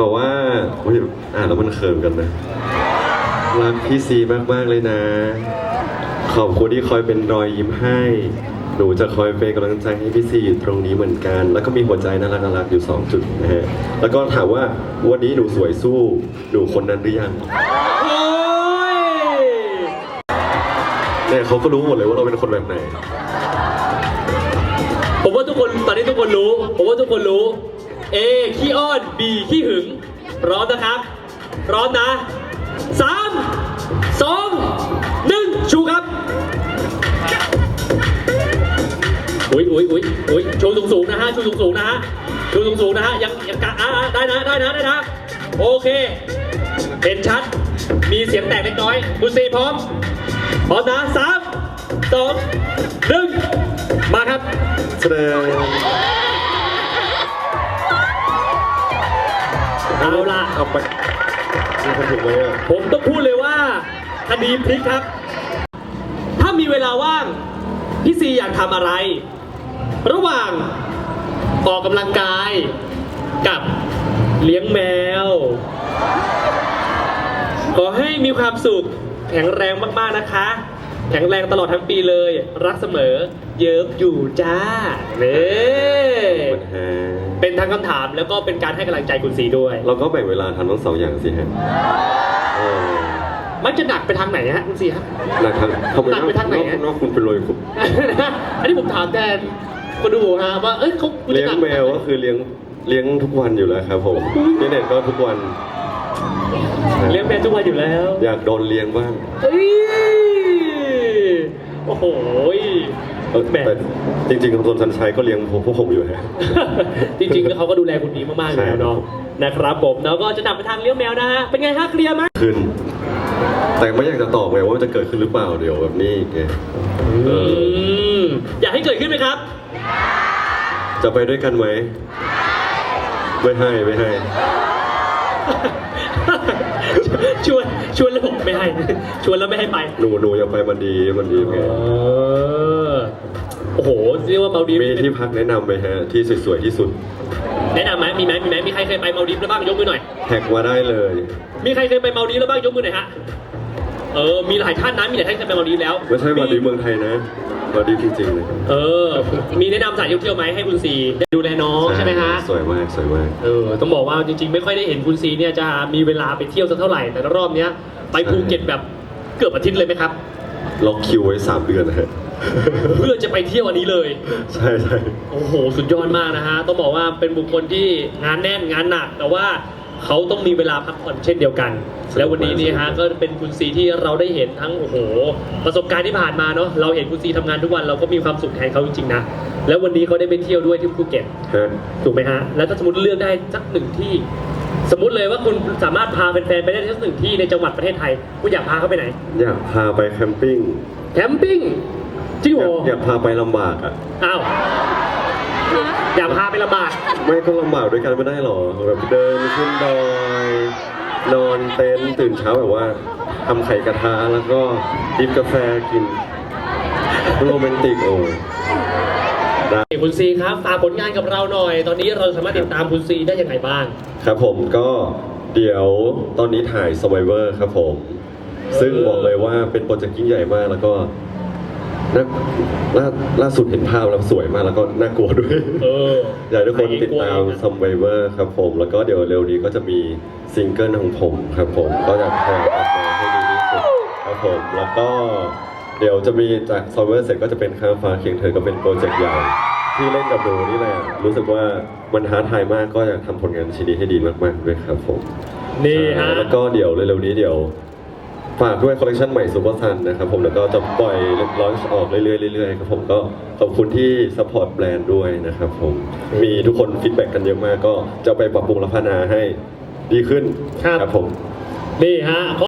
บอกว่าโอ้ยอ่านแล้วมันเขินกันนะรักพี่ซีมากๆเลยนะ ขอบคุณที่คอยเป็นรอยยิ้มให้ หนูจะคอยเป็นกำลังใจให้พี่ซีอยู่ตรงนี้เหมือนกัน แล้วก็มีหัวใจน่ารักน่ารักอยู่ 2 จุดนะฮะ แล้วก็ถามว่าวันนี้หนูสวยสู้หนูคนนั้นหรือยังโอ้ยเนี่ยเขาก็รู้หมดเลยว่าเราเป็นคนแบบไหน ผมว่าทุกคนตอนนี้ทุกคนรู้ ผมว่าทุกคนรู้ A ขี้อ้อน B ขี้หึงพร้อมนะครับพร้อมนะสามสองหนึ่งชูครับอุ้ยอุ้ยอุ้ยอุ้ยชูสูงสูงนะฮะชูสูงสูงนะฮะชูสูงสูงนะฮะยังยังกะอ่าอ่าได้นะได้นะได้นะโอเคเห็นชัด มีเสียงแตกเล็กน้อยคุณซีพร้อมพร้อมนะสามสองหนึ่งมาครับแสดง เอาล่ะเอาไปมีคนถูกไหมอะผมต้องพูดเลยว่าคดีพลิกครับ ถ้ามีเวลาว่าง พี่ซีอยากทำอะไร ระหว่างออกกำลังกาย กับเลี้ยงแมว ขอให้มีความสุขแข็งแรงมากๆนะคะ แข็งแรงตลอดทั้งปีเลย รักเสมอ เยิบอยู่จ้าเน่มันฮะเป็น ทั้งคำถาม แล้วก็เป็นการให้กำลังใจคุณซีด้วย เราก็แบ่งเวลาทำทั้งสองอย่างสิฮะเออมันจะหนักไปทางไหนฮะคุณซีฮะ หนักทางทำไมหนักไปทางไหนฮะ นอกคุณเป็นรวยคุณอันนี้ผมถามแทนคนดูฮะว่าเอ้ยเขาคุณจะเลี้ยงหนักแมวก็คือเลี้ยงเลี้ยงทุกวันอยู่แล้วครับผมพี่เน็ตก็ทุกวัน เลี้ยงแมวทุกวันอยู่แล้ว อยากโดนเลี้ยงบ้าง เอ้ยโอ้โห เออแหมแต่จริงๆของตนสันชัยก็เลี้ยงพวกผมอยู่ฮะจริงๆแล้วเขาก็ดูแลคุณดีมากๆอยู่แล้วเนาะนะครับผมแล้วก็จะหนักไปทางเลี้ยงแมวนะฮะเป็นไงฮะเคลียร์ไหมขึ้น แต่ไม่อยากจะตอบไงว่ามันจะเกิดขึ้นหรือเปล่าเดี๋ยวแบบนี้ไงเออมอยากให้เกิดขึ้นไหมครับ จะไปด้วยกันไหมไม่ให้ไม่ให้ ชวนชวนแล้วบอกไม่ให้ ชวนแล้วไม่ให้ไปหนูหนูอยากไปมันดีมันดีไง เออ โอ้โหเรียกว่ามาดีฟมีที่พักแนะนำไหมฮะ ที่สวยๆที่สุด แนะนำไหมมีไหมมีไหมมีใครเคยไปมาดีฟแล้วบ้างยกมือหน่อย แท็กมาได้เลย มีใครเคยไปมาดีฟแล้วบ้างยกมือหน่อยฮะเออมีหลายท่านนะมีหลายท่านเคยไปมาดีฟแล้วไม่ใช่มาดีเมืองไทยนะมาดีจริงๆเลยเออ มีแนะนำสถายท่องเที่ยวไหมให้คุณซีได้ดูแลน้องใช่ไหมฮะสวยมากสวยมากเออต้องบอกว่าจริง ๆ ไม่ค่อยได้เห็นคุณซีเนี่ยจะมีเวลาไปเที่ยวสักเท่าไหร่แต่รอบเนี้ยไปภูเก็ตแบบเกือบอาทิตย์เลยไหมครับล็อกคิวไว้สามเดือนนะฮะ เพื่อจะไปเที่ยวอันนี้เลย ใช่ใช่โอ้โห สุดยอดมากนะฮะ ต้องบอกว่าเป็นบุคคลที่งานแน่นงานหนัก แต่ว่าเขาต้องมีเวลาพักผ่อนเช่นเดียวกัน แล้ววันนี้นี่ฮะก็เป็นคุณซีที่เราได้เห็นทั้งโอ้โห ประสบการณ์ที่ผ่านมาเนาะ เราเห็นคุณซีทำงานทุกวันเราก็มีความสุขแทนเขาจริงๆนะ แล้ววันนี้เขาได้ไปเที่ยวด้วยที่ภูเก็ตฮะถูกไหมฮะ แล้วถ้าสมมติเลือกได้สักหนึ่งที่ สมมติเลยว่าคุณสามารถพาแฟนๆไปได้สักหนึ่งที่ในจังหวัดประเทศไทย คุณอยากพาเขาไปไหน อยากพาไปแคมปิ้ง แคมปิ้ง จริงอเหรยากออยากพาไปลำบากอะ อ้าวอยากพาไปลำบากไม่ก็ลำบากด้วยกันไม่ได้หรอแบบเดินขึ้นดอยนอนเต็นท์ตื่นเช้าแบบว่าทำไข่กระทะแล้วก็ดิบกาแฟกินโรแมนติกโอ้ยคุณซีครับฝากผลงานกับเราหน่อย ตอนนี้เราสามารถติดตามคุณซีได้ยังไงบ้าง ครับผมก็เดี๋ยวตอนนี้ถ่าย Survivor ครับผม ซึ่งบอกเลยว่าเป็นโปรเจกต์ยิ่งใหญ่มากแล้วก็ น่าล่าล่าสุดเห็นภาพแล้วสวยมากแล้วก็น่ากลัวด้วย เอออยากให้ทุกคนติดตามใครกลัวอีกนะ Survivor ครับผม แล้วก็เดี๋ยวเร็วนี้ก็จะมีซิงเกิลของผมครับผม ก็จะถ่ายออกมาให้ดีที่สุดครับผม แล้วก็เดี๋ยวจะมีจาก Survivor เสร็จก็จะเป็นข้ามฟ้าเคียงเธอก็เป็นโปรเจกต์ใหญ่ที่เล่นกับหนูนี่แหละ รู้สึกว่ามันท้าทายมากก็อยากทำผลงานชิ้นนี้ให้ดีมากๆด้วยครับผมนี่ฮะแล้วก็เดี๋ยวเร็วๆนี้เดี๋ยว ฝากด้วยคอลเลคชันใหม่ซูเปอร์ซันนะครับผมแล้วก็จะปล่อยลอนช์ออกเรื่อยๆเรื่อยๆครับผมก็ขอบคุณที่สปอร์ตแบรนด์ด้วยนะครับผมมีทุกคนฟีดแบ็กกันเยอะมากก็จะไปปรับปรุงและพัฒนาให้ดีขึ้นครับผม นี่ฮะ